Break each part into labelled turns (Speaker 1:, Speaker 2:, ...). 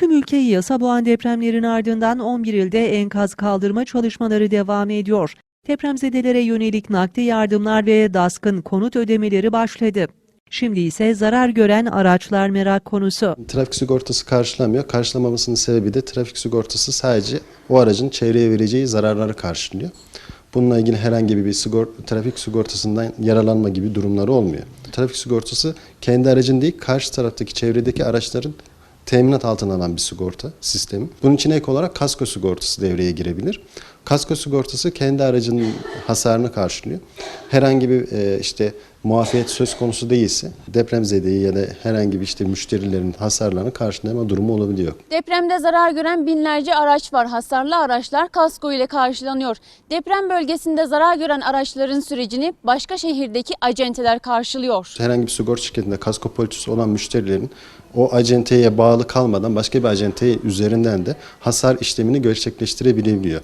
Speaker 1: Tüm ülkeyi yasa boğan depremlerin ardından 11 ilde enkaz kaldırma çalışmaları devam ediyor. Depremzedelere yönelik nakdi yardımlar ve DASK'ın konut ödemeleri başladı. Şimdi ise zarar gören araçlar merak konusu.
Speaker 2: Trafik sigortası karşılamıyor. Karşılamamasının sebebi de trafik sigortası sadece o aracın çevreye vereceği zararları karşılıyor. Bununla ilgili herhangi bir sigor trafik sigortasından yaralanma gibi durumları olmuyor. Trafik sigortası kendi aracın değil, karşı taraftaki çevredeki araçların teminat altına alan bir sigorta sistemi. Bunun için ek olarak kasko sigortası devreye girebilir. Kasko sigortası kendi aracının hasarını karşılıyor. Herhangi bir e, işte muafiyet söz konusu değilse depremzedeyi ya da herhangi bir işte müşterilerin hasarlarını karşılama durumu olabiliyor.
Speaker 3: Depremde zarar gören binlerce araç var. Hasarlı araçlar kasko ile karşılanıyor. Deprem bölgesinde zarar gören araçların sürecini başka şehirdeki acenteler karşılıyor.
Speaker 2: Herhangi bir sigorta şirketinde kasko poliçesi olan müşterilerin o acenteye bağlı kalmadan başka bir acente üzerinden de hasar işlemini gerçekleştirebiliyor.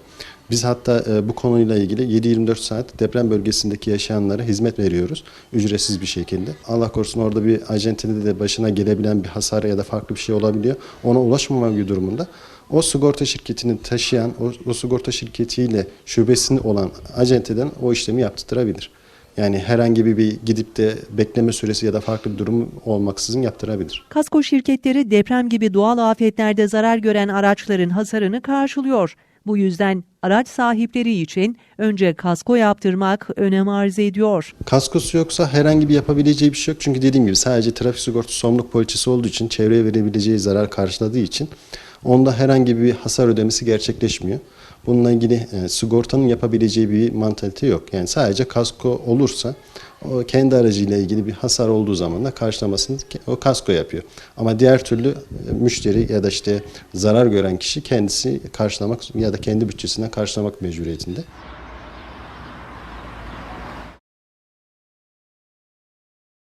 Speaker 2: Biz hatta e, bu konuyla ilgili 7-24 saat deprem bölgesindeki yaşayanlara hizmet veriyoruz. Ücretsiz bir şekilde. Allah korusun orada bir acentede de başına gelebilen bir hasar ya da farklı bir şey olabiliyor. Ona ulaşmama bir durumunda o sigorta şirketini taşıyan, o, o sigorta şirketiyle şubesini olan acenteden o işlemi yaptırabilir. Yani herhangi bir, bir gidip de bekleme süresi ya da farklı bir durum olmaksızın yaptırabilir.
Speaker 1: Kasko şirketleri deprem gibi doğal afetlerde zarar gören araçların hasarını karşılıyor. Bu yüzden araç sahipleri için önce kasko yaptırmak önem arz ediyor.
Speaker 2: Kaskosu yoksa herhangi bir yapabileceği bir şey yok. Çünkü dediğim gibi sadece trafik sigortası sorumluluk poliçesi olduğu için, çevreye verebileceği zarar karşıladığı için onda herhangi bir hasar ödemesi gerçekleşmiyor. Bununla ilgili e, sigortanın yapabileceği bir mantalite yok. Yani sadece kasko olursa o kendi aracıyla ilgili bir hasar olduğu zaman da karşılamasını o kasko yapıyor. Ama diğer türlü e, müşteri ya da işte zarar gören kişi kendisi karşılamak ya da kendi bütçesinden karşılamak mecburiyetinde.